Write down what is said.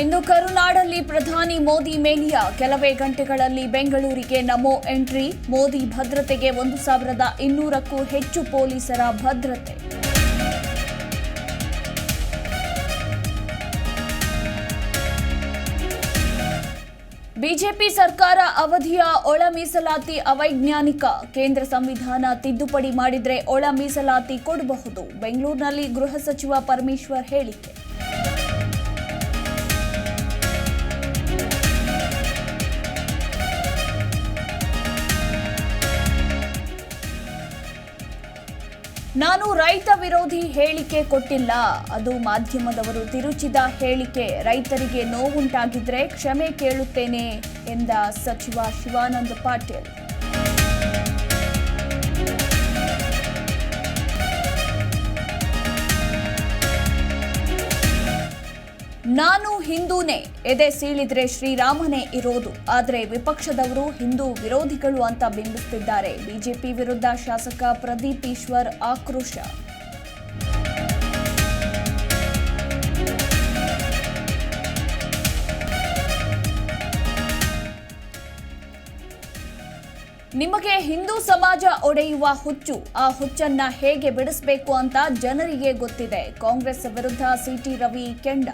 ಇಂದು ಕರುನಾಡಲ್ಲಿ ಪ್ರಧಾನಿ ಮೋದಿ ಮೇಲಿಯ ಕೆಲವೇ ಗಂಟೆಗಳಲ್ಲಿ ಬೆಂಗಳೂರಿಗೆ ನಮೋ ಎಂಟ್ರಿ, ಮೋದಿ ಭದ್ರತೆಗೆ ಒಂದು ಸಾವಿರದ ಇನ್ನೂರಕ್ಕೂ ಹೆಚ್ಚು ಪೊಲೀಸರ ಭದ್ರತೆ. ಬಿಜೆಪಿ ಸರ್ಕಾರ ಅವಧಿಯ ಒಳ ಮೀಸಲಾತಿ ಅವೈಜ್ಞಾನಿಕ, ಕೇಂದ್ರ ಸಂವಿಧಾನ ತಿದ್ದುಪಡಿ ಮಾಡಿದರೆ ಒಳ ಮೀಸಲಾತಿ ಕೊಡಬಹುದು, ಬೆಂಗಳೂರಿನಲ್ಲಿ ಗೃಹ ಸಚಿವ ಪರಮೇಶ್ವರ್ ಹೇಳಿಕೆ. ನಾನು ರೈತ ವಿರೋಧಿ ಹೇಳಿಕೆ ಕೊಟ್ಟಿಲ್ಲ. ಅದು ಮಾಧ್ಯಮದವರು ತಿರುಚಿದ ಹೇಳಿಕೆ. ರೈತರಿಗೆ ನೋವುಂಟಾಗಿದ್ರೆ ಕ್ಷಮೆ ಕೇಳುತ್ತೇನೆ ಎಂದ ಸಚಿವ ಶಿವಾನಂದ ಪಾಟೀಲ್. ನಾನು ಹಿಂದೂನೇ. ಎದೆ ಸೀಳಿದ್ರೆ ಶ್ರೀರಾಮನೇ ಇರೋದು. ಆದರೆ ವಿಪಕ್ಷದವರು ಹಿಂದೂ ವಿರೋಧಿಗಳು ಅಂತ ಬಿಂಬಿಸುತ್ತಿದ್ದಾರೆ ಬಿಜೆಪಿ ವಿರುದ್ಧ ಶಾಸಕ ಪ್ರದೀಪ್ ಈಶ್ವರ್ ಆಕ್ರೋಶ. ನಿಮಗೆ ಹಿಂದೂ ಸಮಾಜ ಒಡೆಯುವ ಹುಚ್ಚು. ಆ ಹುಚ್ಚನ್ನ ಹೇಗೆ ಬಿಡಿಸಬೇಕು ಅಂತ ಜನರಿಗೆ ಗೊತ್ತಿದೆ. ಕಾಂಗ್ರೆಸ್ ವಿರುದ್ಧ ಸಿಟಿ ರವಿ ಕೆಂಡ.